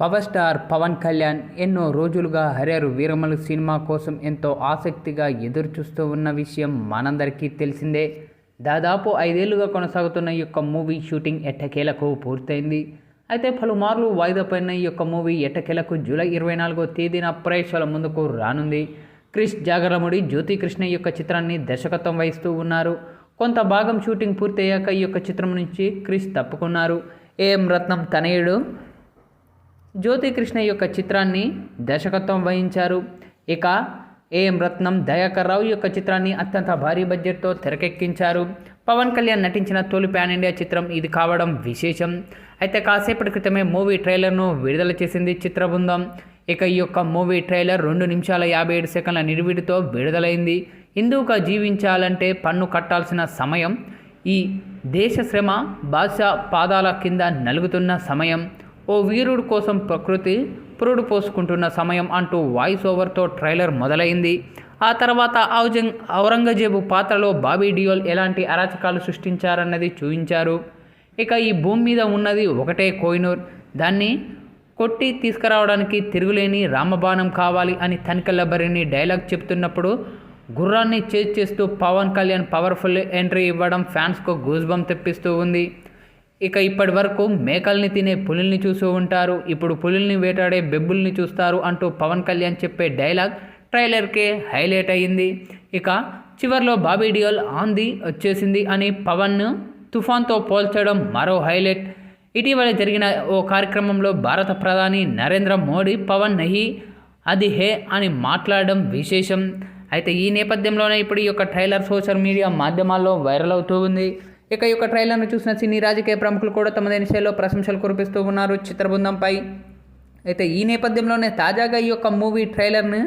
Power star Pawan Kalyan ఎన్నో రోజులుగా హరేరు Veeramallu cinema కోసం ఎంతో ఆసక్తిగా ఎదురుచూస్తూ ఉన్న విషయం మనందరికీ తెలిసిందే. దాదాపు ఐదేళ్ళుగా కొనసాగుతున్న ఈ యొక్క మూవీ షూటింగ్ ఎట్టకేలకు పూర్తయింది. అయితే పలుమార్లు వాయిదా పడిన ఈ యొక్క మూవీ ఎట్టకేలకు జూలై ఇరవై నాలుగో తేదీన ప్రేక్షకుల ముందుకు రానుంది. క్రిష్ జాగరముడి జ్యోతి కృష్ణ యొక్క చిత్రాన్ని దర్శకత్వం వహిస్తూ ఉన్నారు. కొంత భాగం షూటింగ్ పూర్తయ్యాక ఈ యొక్క చిత్రం నుంచి క్రిష్ తప్పుకున్నారు. ఏఎం రత్నం తనయుడు జ్యోతి కృష్ణ యొక్క చిత్రాన్ని దర్శకత్వం వహించారు. ఇక ఏఎం రత్నం దయాకర్ రావు యొక్క చిత్రాన్ని అత్యంత భారీ బడ్జెట్తో తెరకెక్కించారు. పవన్ కళ్యాణ్ నటించిన తొలి ప్యాన్ ఇండియా చిత్రం ఇది కావడం విశేషం. అయితే కాసేపటి క్రితమే మూవీ ట్రైలర్ను విడుదల చేసింది చిత్ర బృందం ఇక ఈ యొక్క మూవీ ట్రైలర్ రెండు నిమిషాల యాభై ఏడు సెకండ్ల నిడివిడితో విడుదలైంది. ఇందుక జీవించాలంటే పన్ను కట్టాల్సిన సమయం. ఈ దేశ శ్రమ బాద్షా పాదాల కింద నలుగుతున్న సమయం. ఓ వీరుడు కోసం ప్రకృతి పురుడు పోసుకుంటున్న సమయం అంటూ వాయిస్ ఓవర్తో ట్రైలర్ మొదలైంది. ఆ తర్వాత ఔజంగ్ ఔరంగజేబు పాత్రలో బాబీ డియోల్ ఎలాంటి అరాచకాలు సృష్టించారన్నది చూపించారు ఇక ఈ భూమి మీద ఉన్నది ఒకటే కోహినూర్ దాన్ని కొట్టి తీసుకురావడానికి తిరుగులేని రామబాణం కావాలి అని తనికల్ల బరిని డైలాగ్ చెప్తున్నప్పుడు గుర్రాన్ని చేజ్ చేస్తూ పవన్ కళ్యాణ్ పవర్ఫుల్ ఎంట్రీ ఇవ్వడం ఫ్యాన్స్కు గూజ్బం తెప్పిస్తూ ఉంది. ఇక ఇప్పటి వరకు మేకల్ని తినే పులుల్ని చూస్తూ ఉంటారు. ఇప్పుడు పులుల్ని వేటాడే బెబ్బుల్ని చూస్తారు అంటూ పవన్ కళ్యాణ్ చెప్పే డైలాగ్ ట్రైలర్కే హైలైట్ అయ్యింది. ఇక చివర్లో బాబీ డియోల్ ఆంది వచ్చేసింది అని పవన్ను తుఫాన్తో పోల్చడం మరో హైలైట్. ఇటీవల జరిగిన ఓ కార్యక్రమంలో భారత ప్రధాని నరేంద్ర మోడీ పవన్ నహి అది హే అని మాట్లాడడం విశేషం. అయితే ఈ నేపథ్యంలోనే ఇప్పుడు ఈ యొక్క ట్రైలర్ సోషల్ మీడియా మాధ్యమాల్లో వైరల్ అవుతూ ఉంది. ఇక ఈ యొక్క ట్రైలర్ను చూసిన సినీ రాజకీయ ప్రముఖులు కూడా తమదైన శైలిలో ప్రశంసలు కురిపిస్తూ ఉన్నారు చిత్రబృందంపై. అయితే ఈ నేపథ్యంలోనే తాజాగా ఈ యొక్క మూవీ ట్రైలర్ను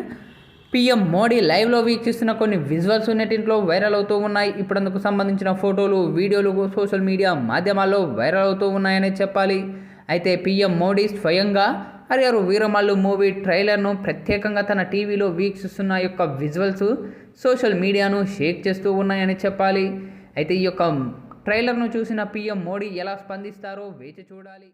పిఎం మోడీ లైవ్లో వీక్షిస్తున్న కొన్ని విజువల్స్ నెట్టింట్లో వైరల్ అవుతూ ఉన్నాయి. ఇప్పుడు అందుకు సంబంధించిన ఫోటోలు వీడియోలు సోషల్ మీడియా మాధ్యమాల్లో వైరల్ అవుతూ ఉన్నాయని చెప్పాలి. అయితే పిఎం మోడీ స్వయంగా హరిహరు వీరమల్లు మూవీ ట్రైలర్ను ప్రత్యేకంగా తన టీవీలో వీక్షిస్తున్న యొక్క విజువల్స్ సోషల్ మీడియాను షేక్ చేస్తూ ఉన్నాయని చెప్పాలి. అయితే ఈ యొక్క ట్రైలర్ను చూసిన పీఎం మోడీ ఎలా స్పందిస్తారో వేచి చూడాలి.